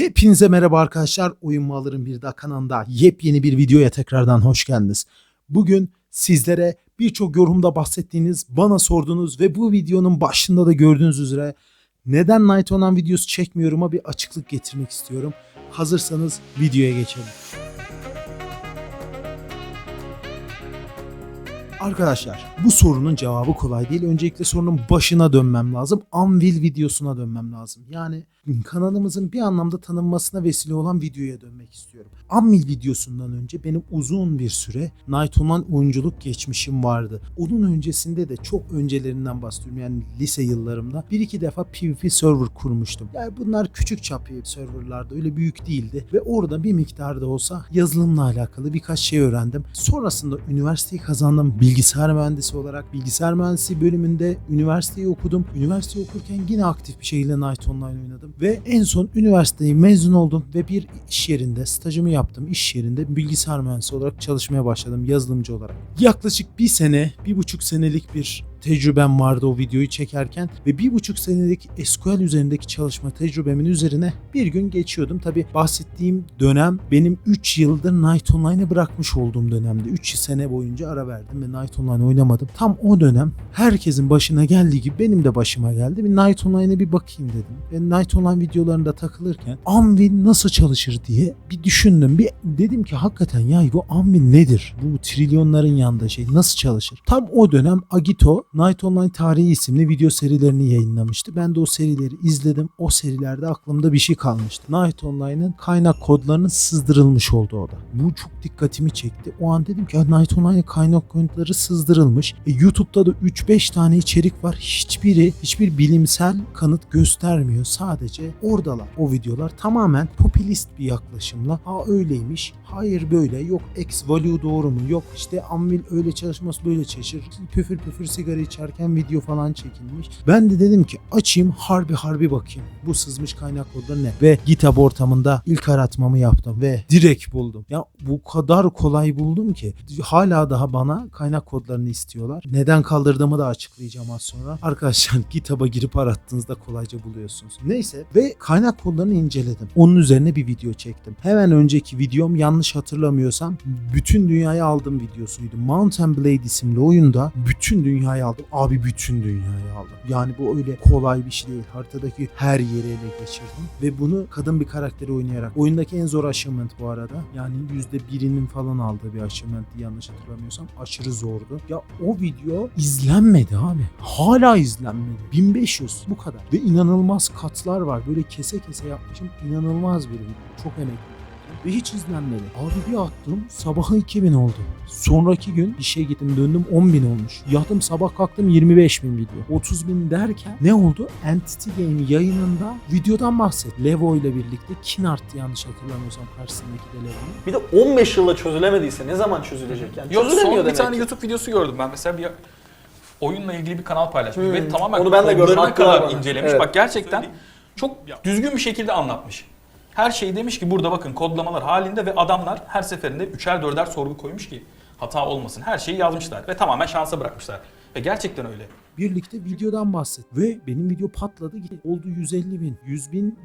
Hepinize merhaba arkadaşlar. Oyun Malların Bir Daha kanalında yepyeni bir videoya tekrardan hoş geldiniz. Bugün sizlere birçok yorumda bahsettiğiniz, bana sorduğunuz ve bu videonun başında da gördüğünüz üzere neden Night Online videosu çekmiyorum'a bir açıklık getirmek istiyorum. Hazırsanız videoya geçelim. Arkadaşlar bu sorunun cevabı kolay değil. Öncelikle sorunun başına dönmem lazım. Anvil videosuna dönmem lazım. Yani kanalımızın bir anlamda tanınmasına vesile olan videoya dönmek istiyorum. Anvil videosundan önce benim uzun bir süre Night Online oyunculuk geçmişim vardı. Onun öncesinde de çok öncelerinden bahsediyorum. Yani lise yıllarımda bir iki defa PvP server kurmuştum. Yani bunlar küçük çaplı serverlardı. Öyle büyük değildi. Ve orada bir miktarda olsa yazılımla alakalı birkaç şey öğrendim. Sonrasında üniversiteyi kazandım. Bilgisayar mühendisi olarak bilgisayar mühendisliği bölümünde üniversiteyi okudum. Üniversiteyi okurken yine aktif bir şekilde Night Online oynadım. Ve en son üniversiteyi mezun oldum ve bir iş yerinde stajımı yaptım. İş yerinde bilgisayar mühendisi olarak çalışmaya başladım yazılımcı olarak. Yaklaşık bir sene, bir buçuk senelik bir tecrübem vardı o videoyu çekerken ve bir buçuk senelik SQL üzerindeki çalışma tecrübemin üzerine bir gün geçiyordum. Tabi bahsettiğim dönem benim 3 yıldır Night Online'ı bırakmış olduğum dönemde. 3 sene boyunca ara verdim ve Night Online oynamadım. Tam o dönem herkesin başına geldiği gibi benim de başıma geldi. Bir Night Online'a bir bakayım dedim. Ve Night Online videolarında takılırken Anvil nasıl çalışır diye bir düşündüm. Bir dedim ki hakikaten ya bu Anvil nedir? Bu trilyonların yanında şey nasıl çalışır? Tam o dönem Agito Night Online Tarihi isimli video serilerini yayınlamıştı. Ben de o serileri izledim. O serilerde aklımda bir şey kalmıştı. Night Online'ın kaynak kodlarının sızdırılmış olduğu o da. Bu çok dikkatimi çekti. O an dedim ki Night Online'ın kaynak kodları sızdırılmış. E, YouTube'da da 3-5 tane içerik var. Hiçbiri hiçbir bilimsel kanıt göstermiyor. Sadece oradalar. O videolar tamamen popülist bir yaklaşımla. Ha öyleymiş. Hayır böyle. Yok X value doğru mu? Yok işte Anvil öyle çalışması böyle çalışır. Püfür püfür sigara içerken video falan çekilmiş. Ben de dedim ki açayım harbi harbi bakayım. Bu sızmış kaynak kodları ne? Ve GitHub ortamında ilk aratmamı yaptım ve direkt buldum. Ya bu kadar kolay buldum ki hala daha bana kaynak kodlarını istiyorlar. Neden kaldırdığımı da açıklayacağım az sonra. Arkadaşlar GitHub'a girip arattığınızda kolayca buluyorsunuz. Neyse ve kaynak kodlarını inceledim. Onun üzerine bir video çektim. Hemen önceki videom yanlış hatırlamıyorsam bütün dünyayı aldım videosuydu. Mountain Blade isimli oyunda bütün dünyayı aldım. Abi bütün dünyayı aldım. Yani bu öyle kolay bir şey değil. Haritadaki her yeri ele geçirdim. Ve bunu kadın bir karakteri oynayarak. Oyundaki en zor achievement bu arada. Yani %1'inin falan aldığı bir achievement yanlış hatırlamıyorsam. Aşırı zordu. Ya o video izlenmedi abi. Hala izlenmedi. 1500 bu kadar. Ve inanılmaz katlar var. Böyle kese kese yapmışım. İnanılmaz bir video. Çok emek ve hiç izlenmedi. Abi bir attım sabahı 2000 oldu. Sonraki gün işe gittim döndüm 10 bin olmuş. Yattım sabah kalktım 25 bin video. 30 bin derken ne oldu? Entity Game yayınında videodan bahset. Levo ile birlikte Kinart yanlış hatırlamıyorsam karşısındaki de Levo. Bir de 15 yılda çözülemediyse ne zaman çözülecek yani? Yok Çözülemiyor son bir tane ki. YouTube videosu gördüm ben mesela bir oyunla ilgili bir kanal paylaşmış Hmm, ve tamamen onu ben de gördüm, kadar bana. incelemiş. Evet. Bak gerçekten çok düzgün bir şekilde anlatmış. Her şeyi demiş ki burada bakın kodlamalar halinde ve adamlar her seferinde üçer dörder sorgu koymuş ki hata olmasın. Her şeyi yazmışlar ve tamamen şansa bırakmışlar. Ve gerçekten öyle. Birlikte videodan bahset. Ve benim video patladı. gitti. Oldu 150 bin, 100 bin,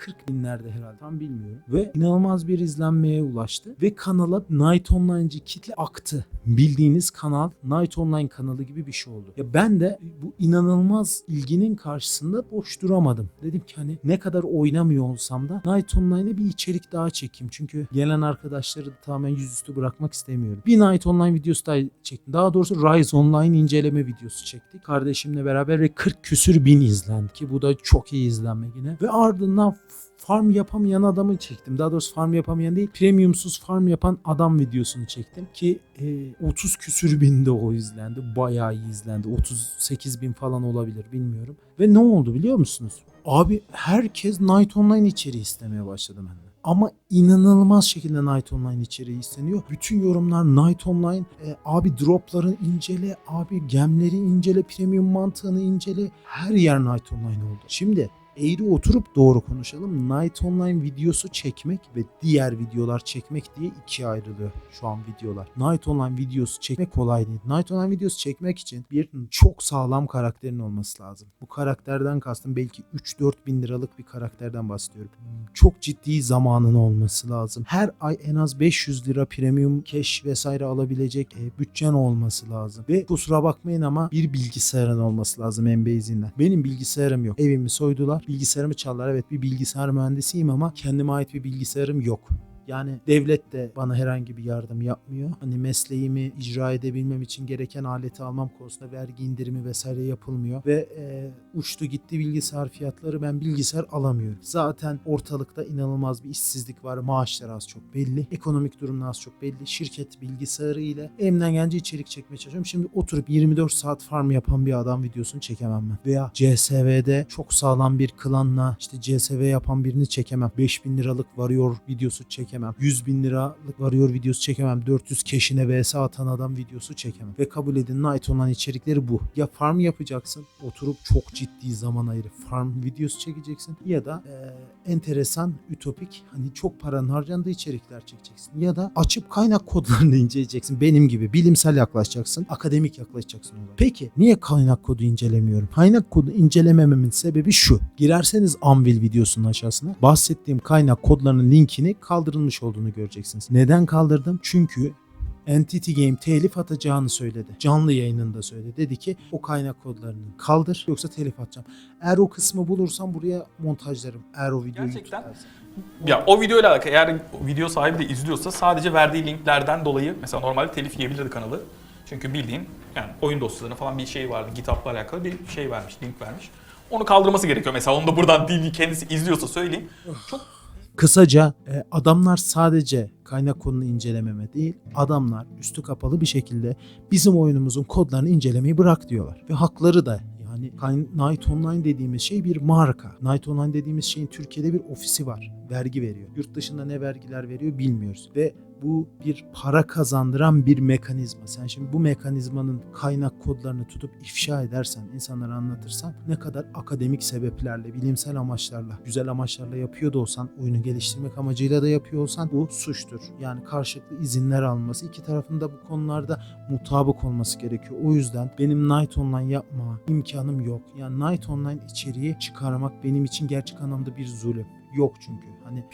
140 binlerde herhalde tam bilmiyorum. Ve inanılmaz bir izlenmeye ulaştı. Ve kanala Night Online'cı kitle aktı. Bildiğiniz kanal Night Online kanalı gibi bir şey oldu. Ya ben de bu inanılmaz ilginin karşısında boş duramadım. Dedim ki hani ne kadar oynamıyor olsam da Night Online'a bir içerik daha çekeyim. Çünkü gelen arkadaşları da tamamen yüzüstü bırakmak istemiyorum. Bir Night Online videosu daha çektim. Daha doğrusu Rise Online inceleme videosu çektik. Kardeşimle beraber ve 40 küsür bin izlendi ki bu da çok iyi izlenme yine. Ve ardından farm yapamayan adamı çektim. Daha doğrusu farm yapamayan değil, premiumsuz farm yapan adam videosunu çektim ki e, 30 küsür binde o izlendi. Bayağı iyi izlendi. 38 bin falan olabilir bilmiyorum. Ve ne oldu biliyor musunuz? Abi herkes Night Online içeriği istemeye başladı benden. Ama inanılmaz şekilde Night Online içeriği isteniyor. Bütün yorumlar Night Online. e, abi dropları incele, abi gemleri incele, premium mantığını incele. Her yer Night Online oldu. Şimdi eğri oturup doğru konuşalım. Night Online videosu çekmek ve diğer videolar çekmek diye ikiye ayrılıyor şu an videolar. Night Online videosu çekmek kolay değil. Night Online videosu çekmek için bir çok sağlam karakterin olması lazım. Bu karakterden kastım belki 3-4 bin liralık bir karakterden bahsediyorum. Çok ciddi zamanın olması lazım. Her ay en az 500 lira premium cash vesaire alabilecek e, bütçen olması lazım. Ve kusura bakmayın ama bir bilgisayarın olması lazım en base'inden. Benim bilgisayarım yok. Evimi soydular. Bilgisayarımı çaldılar. Evet bir bilgisayar mühendisiyim ama kendime ait bir bilgisayarım yok. Yani devlet de bana herhangi bir yardım yapmıyor. Hani mesleğimi icra edebilmem için gereken aleti almam konusunda vergi indirimi vesaire yapılmıyor. Ve e, uçtu gitti bilgisayar fiyatları ben bilgisayar alamıyorum. Zaten ortalıkta inanılmaz bir işsizlik var. Maaşlar az çok belli. Ekonomik durum az çok belli. Şirket bilgisayarı ile elimden gelince içerik çekmeye çalışıyorum. Şimdi oturup 24 saat farm yapan bir adam videosunu çekemem ben. Veya CSV'de çok sağlam bir klanla işte CSV yapan birini çekemem. 5000 liralık varıyor videosu çekemem. 100 bin liralık varıyor videosu çekemem. 400 keşine vs atan adam videosu çekemem. Ve kabul edin Night olan içerikleri bu. Ya farm yapacaksın. Oturup çok ciddi zaman ayırıp farm videosu çekeceksin. Ya da e, enteresan, ütopik hani çok paranın harcandığı içerikler çekeceksin. Ya da açıp kaynak kodlarını inceleyeceksin. Benim gibi bilimsel yaklaşacaksın. Akademik yaklaşacaksın olaya. Peki niye kaynak kodu incelemiyorum? Kaynak kodu incelemememin sebebi şu. Girerseniz Anvil videosunun aşağısına bahsettiğim kaynak kodlarının linkini kaldırılmış olduğunu göreceksiniz. Neden kaldırdım? Çünkü Entity Game telif atacağını söyledi. Canlı yayınında söyledi. Dedi ki o kaynak kodlarını kaldır yoksa telif atacağım. Eğer o kısmı bulursam buraya montajlarım. Eğer o videoyu Gerçekten. Ya o videoyla alakalı eğer video sahibi de izliyorsa sadece verdiği linklerden dolayı mesela normalde telif yiyebilirdi kanalı. Çünkü bildiğin yani oyun dosyalarına falan bir şey vardı. GitHub'la alakalı bir şey vermiş, link vermiş. Onu kaldırması gerekiyor mesela. Onu da buradan değil kendisi izliyorsa söyleyeyim. Çok Kısaca e, adamlar sadece kaynak kodunu incelememe değil, adamlar üstü kapalı bir şekilde bizim oyunumuzun kodlarını incelemeyi bırak diyorlar. Ve hakları da yani Night Online dediğimiz şey bir marka. Night Online dediğimiz şeyin Türkiye'de bir ofisi var. Vergi veriyor. Yurt dışında ne vergiler veriyor bilmiyoruz. Ve bu bir para kazandıran bir mekanizma. Sen şimdi bu mekanizmanın kaynak kodlarını tutup ifşa edersen, insanlara anlatırsan ne kadar akademik sebeplerle, bilimsel amaçlarla, güzel amaçlarla yapıyor da olsan, oyunu geliştirmek amacıyla da yapıyor olsan bu suçtur. Yani karşılıklı izinler alması, iki tarafın da bu konularda mutabık olması gerekiyor. O yüzden benim Night Online yapma imkanım yok. Yani Night Online içeriği çıkarmak benim için gerçek anlamda bir zulüm. Yok çünkü. Hani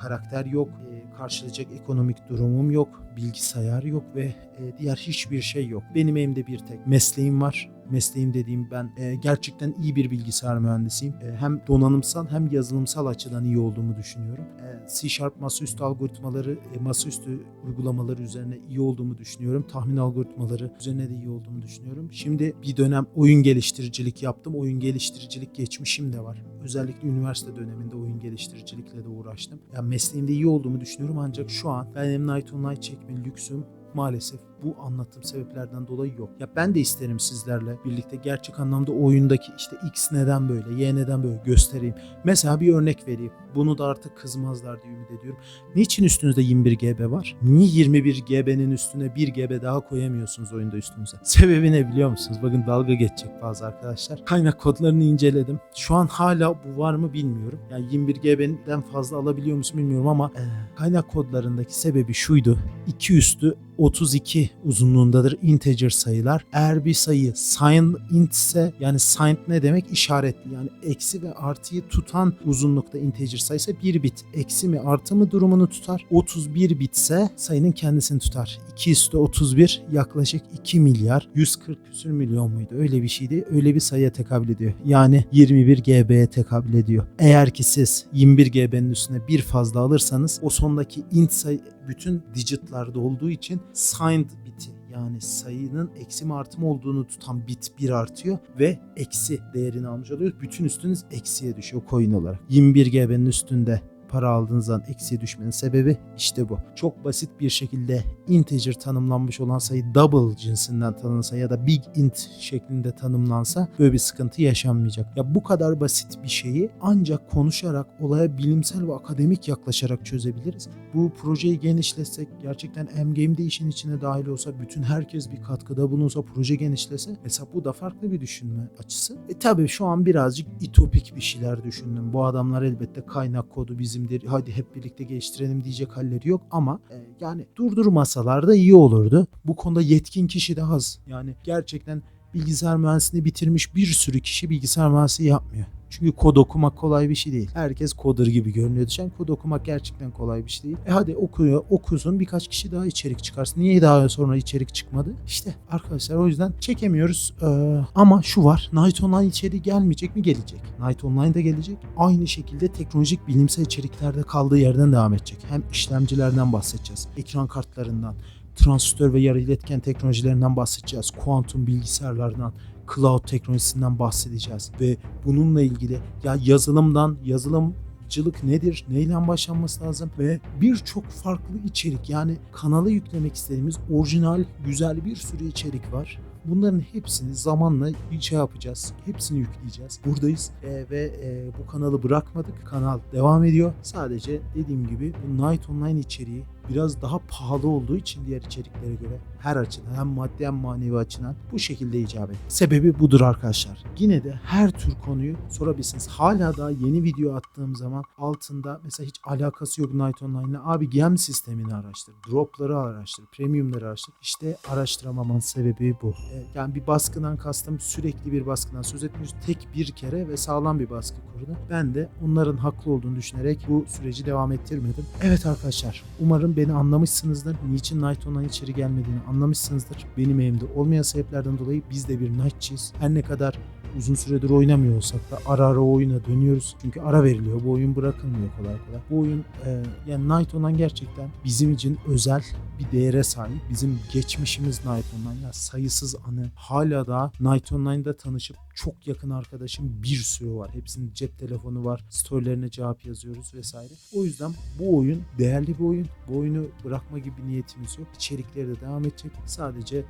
karakter yok, karşılayacak ekonomik durumum yok, bilgisayar yok ve e, diğer hiçbir şey yok. Benim elimde bir tek mesleğim var. Mesleğim dediğim ben e, gerçekten iyi bir bilgisayar mühendisiyim. E, hem donanımsal hem yazılımsal açıdan iyi olduğumu düşünüyorum. E, C Sharp masaüstü algoritmaları, e, masaüstü uygulamaları üzerine iyi olduğumu düşünüyorum. Tahmin algoritmaları üzerine de iyi olduğumu düşünüyorum. Şimdi bir dönem oyun geliştiricilik yaptım. Oyun geliştiricilik geçmişim de var. Özellikle üniversite döneminde oyun geliştiricilikle de uğraştım. Yani mesleğimde iyi olduğumu düşünüyorum ancak şu an benim Night Online çekme lüksüm maalesef bu anlattığım sebeplerden dolayı yok. Ya ben de isterim sizlerle birlikte gerçek anlamda oyundaki işte X neden böyle, Y neden böyle göstereyim. Mesela bir örnek vereyim. Bunu da artık kızmazlar diye ümit ediyorum. Niçin üstünüzde 21 GB var? Niye 21 GB'nin üstüne 1 GB daha koyamıyorsunuz oyunda üstünüze? Sebebi ne biliyor musunuz? Bakın dalga geçecek bazı arkadaşlar. Kaynak kodlarını inceledim. Şu an hala bu var mı bilmiyorum. Yani 21 GB'den fazla alabiliyor musun bilmiyorum ama kaynak kodlarındaki sebebi şuydu. 2 üstü 32 uzunluğundadır integer sayılar. Eğer bir sayı signed int ise yani signed ne demek? İşaretli yani eksi ve artıyı tutan uzunlukta integer sayısı 1 bit. Eksi mi artı mı durumunu tutar. 31 bitse sayının kendisini tutar. 2 üstü 31 yaklaşık 2 milyar 140 küsür milyon muydu? Öyle bir şeydi. Öyle bir sayıya tekabül ediyor. Yani 21 GB'ye tekabül ediyor. Eğer ki siz 21 GB'nin üstüne bir fazla alırsanız o sondaki int sayı bütün digitlarda olduğu için signed biti yani sayının eksi mi artı mı olduğunu tutan bit 1 artıyor ve eksi değerini almış oluyoruz. Bütün üstünüz eksiye düşüyor coin olarak. 21 GB'nin üstünde para aldığınız zaman eksiye düşmenin sebebi işte bu. Çok basit bir şekilde integer tanımlanmış olan sayı double cinsinden tanınsa ya da big int şeklinde tanımlansa böyle bir sıkıntı yaşanmayacak. Ya bu kadar basit bir şeyi ancak konuşarak olaya bilimsel ve akademik yaklaşarak çözebiliriz. Bu projeyi genişletsek gerçekten M-Game işin içine dahil olsa bütün herkes bir katkıda bulunsa proje genişlese mesela bu da farklı bir düşünme açısı. E tabi şu an birazcık itopik bir şeyler düşündüm. Bu adamlar elbette kaynak kodu bizimdir hadi hep birlikte geliştirelim diyecek halleri yok ama e, yani durdurmasalar da iyi olurdu. Bu konuda yetkin kişi de az. Yani gerçekten bilgisayar mühendisliğini bitirmiş bir sürü kişi bilgisayar mühendisliği yapmıyor. Çünkü kod okumak kolay bir şey değil. Herkes coder gibi görünüyor dışarı. Kod okumak gerçekten kolay bir şey değil. E hadi okuyor, okusun birkaç kişi daha içerik çıkarsın. Niye daha sonra içerik çıkmadı? İşte arkadaşlar o yüzden çekemiyoruz. Ee, ama şu var. Night Online içeriği gelmeyecek mi? Gelecek. Night Online da gelecek. Aynı şekilde teknolojik bilimsel içeriklerde kaldığı yerden devam edecek. Hem işlemcilerden bahsedeceğiz. Ekran kartlarından, transistör ve yarı iletken teknolojilerinden bahsedeceğiz. Kuantum bilgisayarlardan, cloud teknolojisinden bahsedeceğiz ve bununla ilgili ya yazılımdan yazılımcılık nedir, neyle başlanması lazım ve birçok farklı içerik yani kanala yüklemek istediğimiz orijinal güzel bir sürü içerik var. Bunların hepsini zamanla şey yapacağız. Hepsini yükleyeceğiz. Buradayız Ee, ve e, bu kanalı bırakmadık. Kanal devam ediyor. Sadece dediğim gibi bu Night Online içeriği biraz daha pahalı olduğu için diğer içeriklere göre her açıdan hem maddi hem manevi açıdan bu şekilde icap etti. Sebebi budur arkadaşlar. Yine de her tür konuyu sorabilirsiniz. Hala daha yeni video attığım zaman altında mesela hiç alakası yok Night Online'la. Abi gem sistemini araştır, dropları araştır, premiumları araştır. İşte araştıramamın sebebi bu. E, Yani bir baskından kastım sürekli bir baskından söz etmiyoruz. Tek bir kere ve sağlam bir baskı kurdu. Ben de onların haklı olduğunu düşünerek bu süreci devam ettirmedim. Evet arkadaşlar umarım beni anlamışsınızdır. Niçin Night Online içeri gelmediğini anlamışsınızdır. Benim elimde olmayan sebeplerden dolayı biz de bir Night'çiyiz. Her ne kadar uzun süredir oynamıyor olsak da ara ara oyuna dönüyoruz. Çünkü ara veriliyor. Bu oyun bırakılmıyor kolay kolay. Bu oyun e, yani Night Online gerçekten bizim için özel bir değere sahip. Bizim geçmişimiz Night Online. Ya sayısız anı. Hala da Night Online'da tanışıp çok yakın arkadaşım bir sürü var. Hepsinin cep telefonu var. Storylerine cevap yazıyoruz vesaire. O yüzden bu oyun değerli bir oyun. Bu oyunu bırakma gibi niyetimiz yok. İçerikleri de devam edecek. Sadece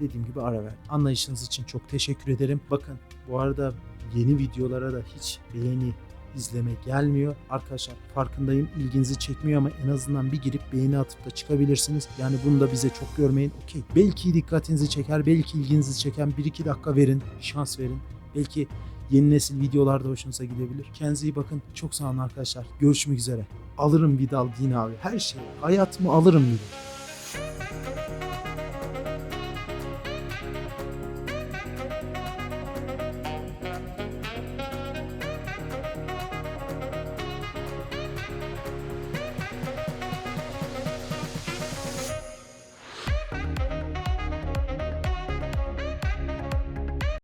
dediğim gibi ara ver. Anlayışınız için çok teşekkür ederim. Bakın bu arada yeni videolara da hiç beğeni izleme gelmiyor. Arkadaşlar farkındayım ilginizi çekmiyor ama en azından bir girip beğeni atıp da çıkabilirsiniz. Yani bunu da bize çok görmeyin. Okey. Belki dikkatinizi çeker, belki ilginizi çeken 1-2 dakika verin, şans verin. Belki yeni nesil videolarda hoşunuza gidebilir. Kendinize iyi bakın. Çok sağ olun arkadaşlar. Görüşmek üzere. Alırım bir dal din abi. Her şey. Hayatımı alırım bir.